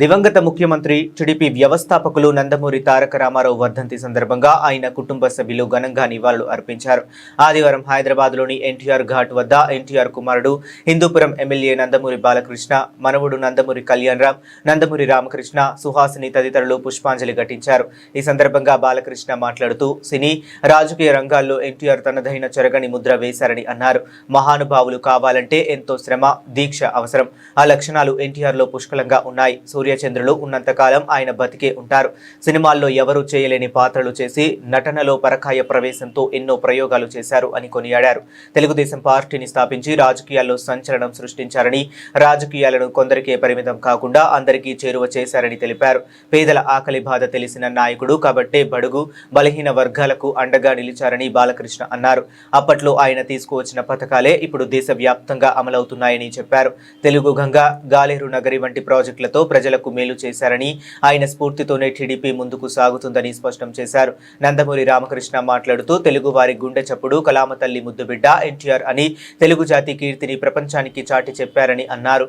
దివంగత ముఖ్యమంత్రి టీడీపీ వ్యవస్థాపకులు నందమూరి తారక రామారావు వర్ధంతి సందర్భంగా ఆయన కుటుంబ సభ్యులు ఘనంగా నివాళులు అర్పించారు. ఆదివారం హైదరాబాద్లోని ఎన్టీఆర్ ఘాట్ వద్ద ఎన్టీఆర్ కుమారుడు హిందూపురం ఎమ్మెల్యే నందమూరి బాలకృష్ణ మనవుడు నందమూరి కళ్యాణరామ్ నందమూరి రామకృష్ణ సుహాసిని తదితరులు పుష్పాంజలి ఘటించారు. ఈ సందర్భంగా బాలకృష్ణ మాట్లాడుతూ సినీ రాజకీయ రంగాల్లో ఎన్టీఆర్ తనదైన చెరగని ముద్ర వేశారని అన్నారు. మహానుభావులు కావాలంటే ఎంతో శ్రమ దీక్ష అవసరం. ఆ లక్షణాలు ఎన్టీఆర్లో పుష్కలంగా ఉన్నాయి. సూర్య సూర్యచంద్రులు ఉన్నంతకాలం ఆయన బతికే ఉంటారు. సినిమాల్లో ఎవరూ చేయలేని పాత్రలు చేసి నటనలో పరకాయ ప్రవేశంతో ఎన్నో ప్రయోగాలు చేశారు అని కొనియాడారు. తెలుగుదేశం పార్టీని స్థాపించి రాజకీయాల్లో సంచలనం సృష్టించారని రాజకీయాలను కొందరికే పరిమితం కాకుండా అందరికీ చేరువ చేశారని తెలిపారు. పేదల ఆకలి బాధ తెలిసిన నాయకుడు కాబట్టే బడుగు బలహీన వర్గాలకు అండగా నిలిచారని బాలకృష్ణ అన్నారు. అప్పట్లో ఆయన తీసుకువచ్చిన పథకాలే ఇప్పుడు దేశవ్యాప్తంగా అమలవుతున్నాయని చెప్పారు. తెలుగు గంగ గాలేరు నగరి వంటి ప్రాజెక్టులతో ప్రజలకు మేలు చేశారని ఆయన స్ఫూర్తితోనే టీడీపీ ముందుకు సాగుతుందని స్పష్టం చేశారు. నందమూరి రామకృష్ణ మాట్లాడుతూ తెలుగు వారి గుండె చప్పుడు కలామ తల్లి ముద్దుబిడ్డ ఎన్టీఆర్ అని తెలుగు జాతి కీర్తిని ప్రపంచానికి చాటి చెప్పారని అన్నారు.